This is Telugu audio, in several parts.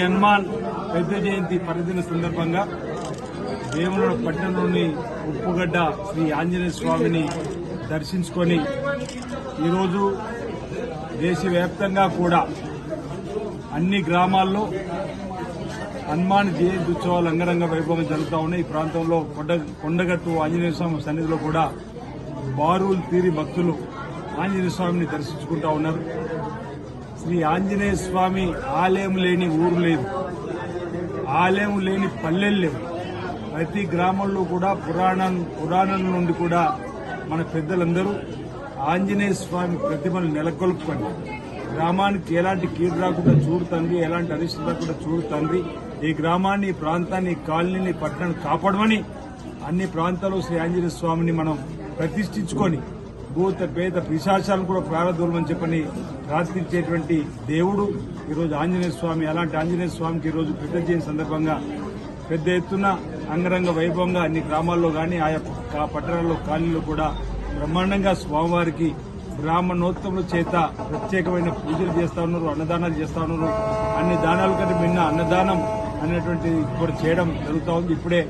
హనుమాన్ పెద్ద జయంతి పరిధిన సందర్భంగా వేములవాడ పట్టణంలోని ఉప్పుగడ్డ శ్రీ ఆంజనేయ స్వామిని దర్శించుకొని ఈరోజు దేశవ్యాప్తంగా కూడా అన్ని గ్రామాల్లో హనుమాన్ జయంతి ఉత్సవాలు అంగరంగ వైభవం జరుగుతూ ఉన్నాయి. ఈ ప్రాంతంలో కొండ కొండగట్టు ఆంజనేయ స్వామి సన్నిధిలో కూడా బారులు తీరి భక్తులు ఆంజనేయ స్వామిని దర్శించుకుంటా ఉన్నారు. శ్రీ ఆంజనేయ స్వామి ఆలయం లేని ఊరు లేదు. ఆలయం లేని పల్లెలు లేవు. ప్రతి గ్రామంలో కూడా పురాణం పురాణం నుండి కూడా మన పెద్దలందరూ ఆంజనేయ స్వామి ప్రతిమను నెలకొల్పుకొని గ్రామానికి ఎలాంటి కీడు రాకుండా చూడు తండ్రి ఎలాంటి అరిష్టం రాకుండా చూడు తండ్రి. ఈ గ్రామాన్ని ప్రాంతాన్ని కాలనీని పట్టణాన్ని కాపాడమని అన్ని ప్రాంతాల్లో శ్రీ ఆంజనేయ స్వామిని మనం ప్రతిష్ఠించుకొని భూత పేద పిశాచాలను కూడా ప్రారంభమని చెప్పని ప్రార్థించేటువంటి దేవుడు ఈరోజు ఆంజనేయ స్వామి అలాంటి ఆంజనేయ స్వామికి ఈరోజు పెద్ద జయంతి సందర్భంగా పెద్ద ఎత్తున అంగరంగ వైభవంగా అన్ని గ్రామాల్లో కానీ ఆయా పట్టణాల్లో కాలనీలో కూడా బ్రహ్మాండంగా స్వామివారికి బ్రాహ్మణోత్తముల చేత ప్రత్యేకమైన పూజలు చేస్తా ఉన్నారు అన్నదానాలు చేస్తా ఉన్నారు. అన్ని దానాల కంటే మిన్న అన్నదానం అనేటువంటిది కూడా చేయడం జరుగుతూ ఉంది. ఇప్పుడే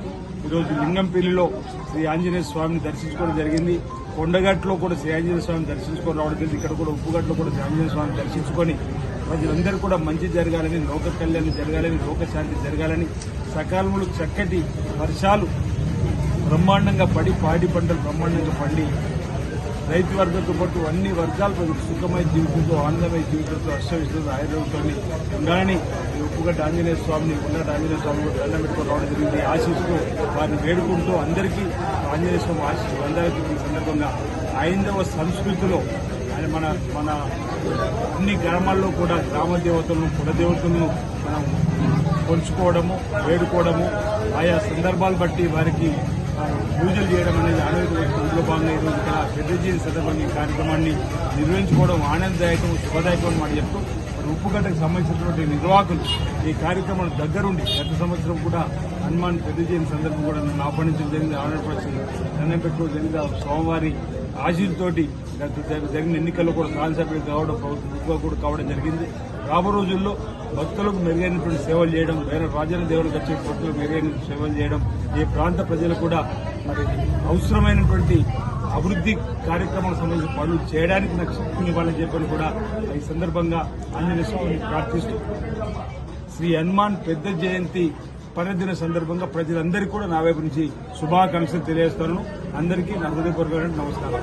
ఈరోజు లింగంపల్లిలో శ్రీ ఆంజనేయ స్వామిని దర్శించుకోవడం జరిగింది. కొండగట్లో కూడా శ్రీ స్వామిని దర్శించుకొని రావడం జరిగింది. ఇక్కడ కూడా ఉప్పుగట్లో కూడా శ్రీ స్వామిని దర్శించుకొని ప్రజలందరూ కూడా మంచి జరగాలని లోక కళ్యాణం జరగాలని లోకశాంతి జరగాలని సకాలంలో చక్కటి వర్షాలు బ్రహ్మాండంగా పడి పాడి పంటలు బ్రహ్మాండంగా పండి రైతు వర్గంతో పాటు అన్ని వర్గాల ప్రజలు సుఖమైన జీవితంతో ఆనందమైన జీవితంతో హర్షవిస్తుంది ఆయుర్వేదంతో ఉండాలని ఉప్పుగడ్డ ఆంజనేయ స్వామిని ఉన్నట ఆంజనేయ స్వామి దండం పెట్టుకొని రావడం జరిగింది ఆశిస్తూ వారిని వేడుకుంటూ అందరికీ ఆంజనేయ స్వామి ఆశిస్తూ అందరికీ ఈ సందర్భంగా హైందవ సంస్కృతిలో ఆయన మన మన అన్ని గ్రామాల్లో కూడా గ్రామ దేవతలను కులదేవతలను మనం కొలుచుకోవడము వేడుకోవడము ఆయా సందర్భాలు బట్టి వారికి పూజలు చేయడం అనేది ఆనందలో భాగంగా ఈరోజు ఇక్కడ పెద్దజీవి సందర్భంగా ఈ కార్యక్రమాన్ని నిర్వహించుకోవడం ఆనందదాయకం శుభదాయకం అని చెప్తూ ఉప్పుగడ్డకు సంబంధించినటువంటి నిర్వాహకులు ఈ కార్యక్రమం దగ్గరుండి గత సంవత్సరం కూడా హనుమాన్ పెద్ద సందర్భం కూడా నన్ను ఆహ్వానించడం జరిగింది. ఆంధ్రప్రదేశ్ దండం పెట్టుకోవడం జరిగింది సోమవారి స్వామివారి ఆశీర్తోటి గత జరిగిన ఎన్నికల్లో కూడా శాసనసభ్యులు కావడం ప్రభుత్వం కూడా కావడం జరిగింది. రాబో రోజుల్లో భక్తులకు మెరుగైనటువంటి సేవలు చేయడం వేరే రాజ్యాల దేవుడికి వచ్చే భక్తులకు మెరుగైన సేవలు చేయడం ఈ ప్రాంత ప్రజలు కూడా మరి అవసరమైనటువంటి అభివృద్ధి కార్యక్రమాలకు సంబంధించిన పనులు చేయడానికి నాకు శక్తిని ఇవ్వాలని చెప్పని కూడా ఈ సందర్భంగా ఆంజనేయ ప్రార్థిస్తూ శ్రీ హనుమాన్ పెద్ద జయంతి పర్యదిన సందర్భంగా ప్రజలందరికీ కూడా నా వైపు నుంచి శుభాకాంక్షలు తెలియజేస్తాను. అందరికీ నా హృదయపూర్వక నమస్కారం